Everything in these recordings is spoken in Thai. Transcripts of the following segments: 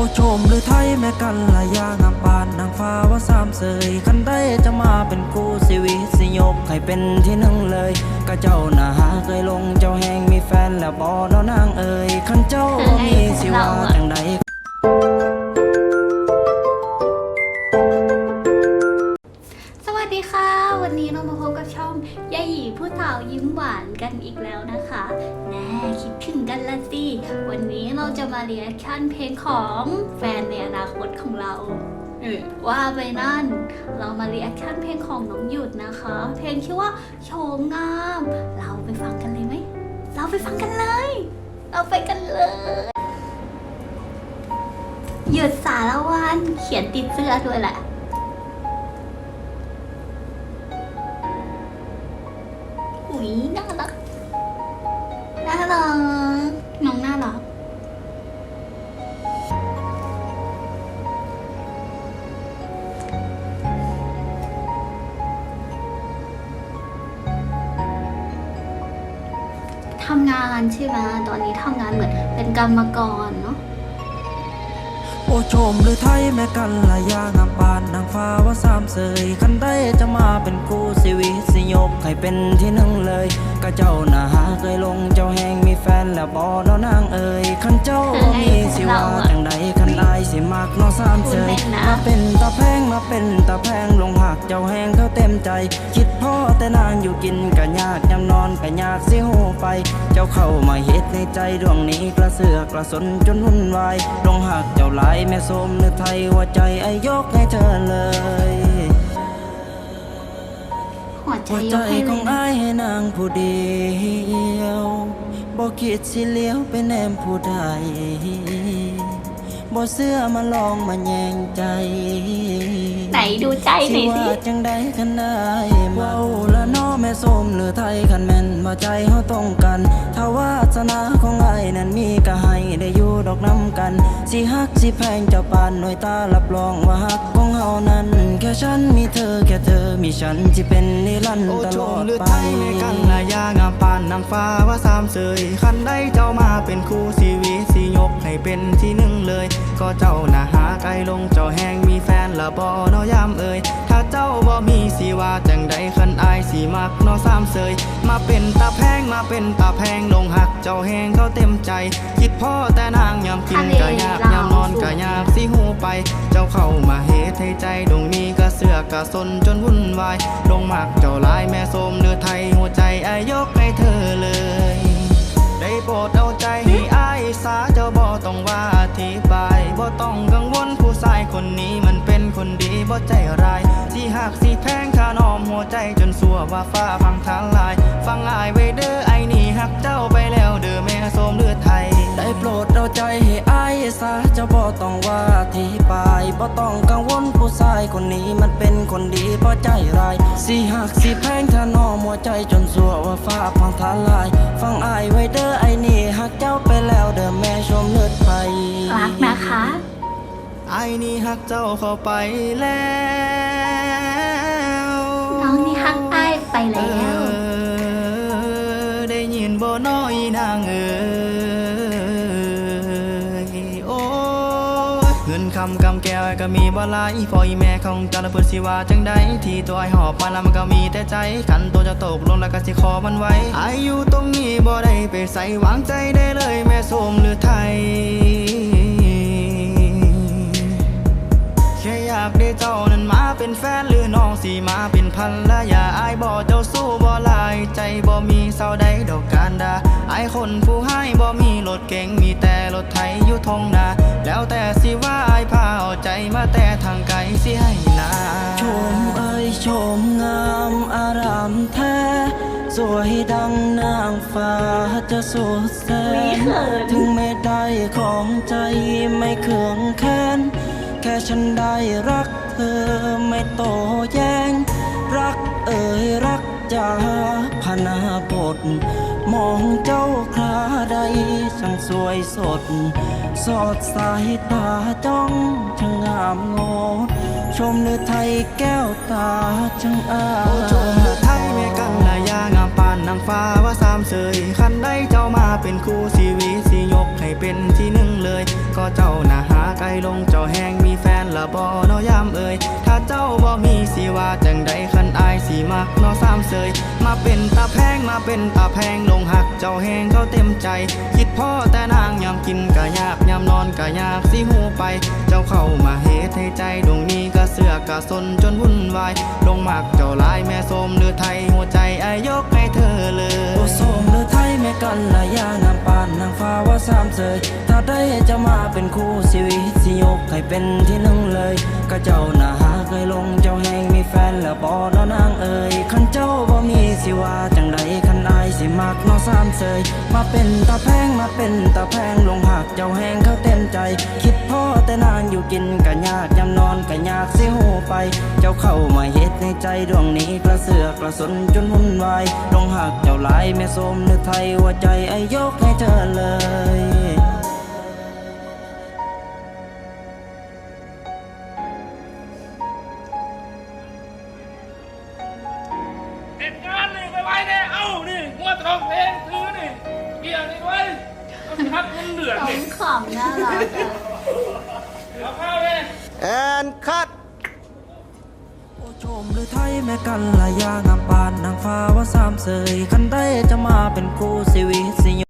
อ้ชมหรือไทยแม่กันละยางามปานนางฟ้าว่าสามเสยคันได้จะมาเป็นกูชีวิตสิยกให้เป็นที่หนึ่งเลยก็เจ้าหน้าหาเคยลงเจ้าแหงมีแฟนแล้วบอเนาะนางเอ่ยคันเจ้าบ่มีสิว่า จะมาเรียกชั่นเพลงของแฟนในอนาคตของเรา เออว่าไปนั่น เรามาเรียกชั่นเพลงของน้องหยุดนะคะ เพลงชื่อว่าโฉมงาม เราไปฟังกันเลยไหม เราไปฟังกันเลย เราไปกันเลย หยุดสารวันเขียนติดเสื้อด้วยแหละอุ๊ยน่ารัก ทำงานใช่ไหมตอนนี้ทำงานเหมือนเป็นกรรมกรเนาะโอ้ชมหรือไทยแม่กันละยางามปานนางฟ้าว่าสามเสยคันได้จะมาเป็นกูชีวิตสิยกให้เป็นที่หนึ่งเลยก็เจ้าหน้าหาเคยลงเจ้าแห่งมี แฟนแล้วบอเนาะนางเอ่ยคันเจ้าบ่มีสิว่าจังใดคันได้สิมักเนาะสามเสยมาเป็นตาแพงมาเป็นตาแพงลงหักเจ้าแหงเขาเต็มใจ คิดพ่อแต่นางอยู่กินก็ยากยามนอนก็ยากสิหูไป เจ้าเข้ามาเฮ็ดในใจดวงนี้กระเสือกกระสนจนวุ่นวายลงหักเจ้าหลายแม่สมนึกไทยหัวใจไอ้ยกให้เธอเลย หัวใจหัวยใจของอ้ายให้นางผู้เดียวบ่คิดสิเลี้ยวไปแนมผู้ใด บ่เสื้อมาลองมาแยงใจไหนดูใจหน่อยสิว่าจังใดคันได้เมาละน้อแม่ส้มหรือไทยคันแม่นว่าใจเฮาต้องกัน ถ้าวาสนาของอ้ายนั้นมีก็ให้ได้อยู่ดอกน้ำกัน สิฮักสิแพงเจ้าปานหน่วยตารับรองว่าฮักของเฮานั้น แค่ฉันมีเธอแค่เธอมีฉันที่เป็นนิรันดโอ้ร์ตชลอมดหรือไปไทยในกันนายางามปานนางฟ้าว่าสามเสยคันได้เจ้ามาเป็นคู่ชีวิตสิ ยกให้เป็นที่หนึ่งเลย ก็เจ้าน่ะหาไกลลงเจ้าแหงมีแฟนละบ่เนอยามเอ่ยถ้าเจ้าบ่มีสิว่าจังใดคันอายสิมักเนอสามเสยมาเป็นตาแพงมาเป็นตาแพงลงหักเจ้าแหงเขาเต็มใจ คิดพ่อแต่นางยามกินก็ยากยามนอนก็ยากสิหูไป เจ้าเข้ามาเฮ็ดให้ใจดวงนี้ก็เสือกกะสนจนวุ่นวายลงมักเจ้าหลายแม่ส้มเนื้อไทยหัวใจอายกให้เธอเลยได้ โปรดเอาใจให้อายสาเจ้าบ่ต้องว่าอธิบายบ่ต้องกังวลผู้ชายคนนี้มันเป็นคนดีบ่ใจร้ายสิหักสิแพงขานอมหัวใจจนสัวว่าฟ้าพังทลาย ฟังอายไว้เด้อไอ้นี่หักเจ้าไปแล้วเด้อแม่ส้มเลือดไทย ได้โปรดเอาใจให้ ซะเจ้าบ่ต้องว่าที่ปายบ่ต้องกังวลผู้ชายคนนี้มันเป็นคนดีบ่ใจร้ายสิหักสิแพงถ้านอมหัวใจจนสัวว่าฟ้าพังทลาย ฟังอายไว้เด้อไอ้นี่หักเจ้าไปแล้วเด้อแม่ชมเลือดไปรักนะคะไอ้นี่หักเจ้าเข้าไปแล้วน้องนี่ฮักอ้ายไปแล้วเออได้ยินบ่น้อยนางเอ๋ยำกำแก้วก็มีบ่ลายพออีแม่ของเจ้าละเพิ่นสิว่าจังใดที่ตัวไอหอบมาแล้วมันก็มีแต่ใจคันตัวจะตกลงแล้วก็สิขอมันไว้อายุตรงนี้บ่ได้ไปใส่วางใจได้เลยแม่สมหรือไทยแค่อยากได้เจ้านั้นมาเป็นแฟนหรือน้องสีมาเป็นพันละอย่าอายบ่เจ้าสู้บ่ลายใจบ่มีเศร้าใดดอกการดาอายคนผู้ให้บ่มีรถเก๋งมีแต่รถไถอยู่ทงนาแล้วแต่สิว่า มาแต่ทางไกลสิให้นาชมเอ้ยชมงามอารามแท้ สวยดังนางฟ้าจะสดแสอุ๊ยนเขินถึงไม่ได้ของใจไม่เคืองแค้น แค่ฉันได้รักเธอไม่โตแย้ง รักเอ่ยรัก จาพนาบท มองเจ้าคราใดช่างสวยสด สอดสายตาจ้องช่างงามงดชมเลือไทยแก้วตาช่างอาโอ้ชมเลือไทยแม่กันนายางามปานนางฟ้าว่าสามเสยคันได้เจ้ามาเป็นคู่ชีวิตสิยกให้เป็นที่หนึ่งเลย ก็เจ้าน่ะหาไกลลงเจ้าแหงมีแฟนละบ่เนอยามเอ่ยถ้าเจ้าบ่มีสิว่าจังใดคันอ หักนอสามเสย มาเป็นตาแพงมาเป็นตาแพงลงหักเจ้าแหงเขาเต็มใจ คิดพ่อแต่นางยามกินกะยากยามนอนกะยากสิหูไป เจ้าเข้ามาเฮ็ดให้ใจดวงนี้กะเสือกะสนจนวุ่นวายลงหมักเจ้าลายแม่สมหรือไทยหัวใจอายกให้เธอเลย กันละยางามปานนางฟ้าว่าสามเสยถ้าได้จะมาเป็นคู่ชีวิตสิยกให้เป็นที่หนึ่งเลย ก็เจ้าน่ะหาเคยลงเจ้าแห่งมีแฟนแล้วบอกนอนางเอ่ยคันามเสยมาเป็นตาแพงมาเป็นตาแพงลงหักเจ้าแหงเขาเต็มใจ คิดพ่อแต่นางอยู่กินกะยากยามนอนกะยากสิหูไป เจ้าเข้ามาเฮ็ดในใจดวงนี้กระเสือกกระสนจนวุ่นวายลงหักเจ้าหลายแม่สมหรือไทยหัวใจไอยกให้เธอเลยติดงานนี่ไปไว้เนี่ย เอ้านี่งวดร้องเพลง นี่เกี่ยวนี่ไว้เอาพักมันเดือดสอนี่งขำน่ารักอะเอาเข้าเลย แอนคัด โอ้ชมหรือไทยแม่กันละยางามปานนางฟ้าว่าสามเสยคันได้จะมาเป็นคู่ชีวิตสิย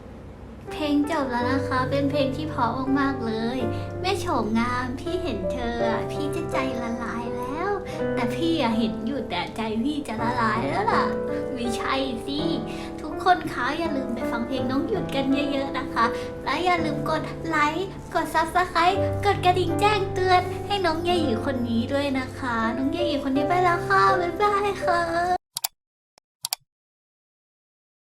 เพลงจบแล้วนะคะ เป็นเพลงที่เพราะมากๆเลย แม่โฉมงามพี่เห็นเธออะพี่จะใจละลายแล้ว แต่พี่อะเห็นอยู่แต่ใจพี่จะละลายแล้วล่ะ ไม่ใช่สิทุก คนคะอย่าลืมไปฟังเพลงน้องหยุดกันเยอะ ๆนะคะ และอย่าลืมกดไลค์กด subscribe กดกระดิ่งแจ้งเตือน ให้น้องยาหยีคนนี้ด้วยนะคะ น้องยาหยีคนนี้ไปแล้วค่ะบ๊ายบายค่ะ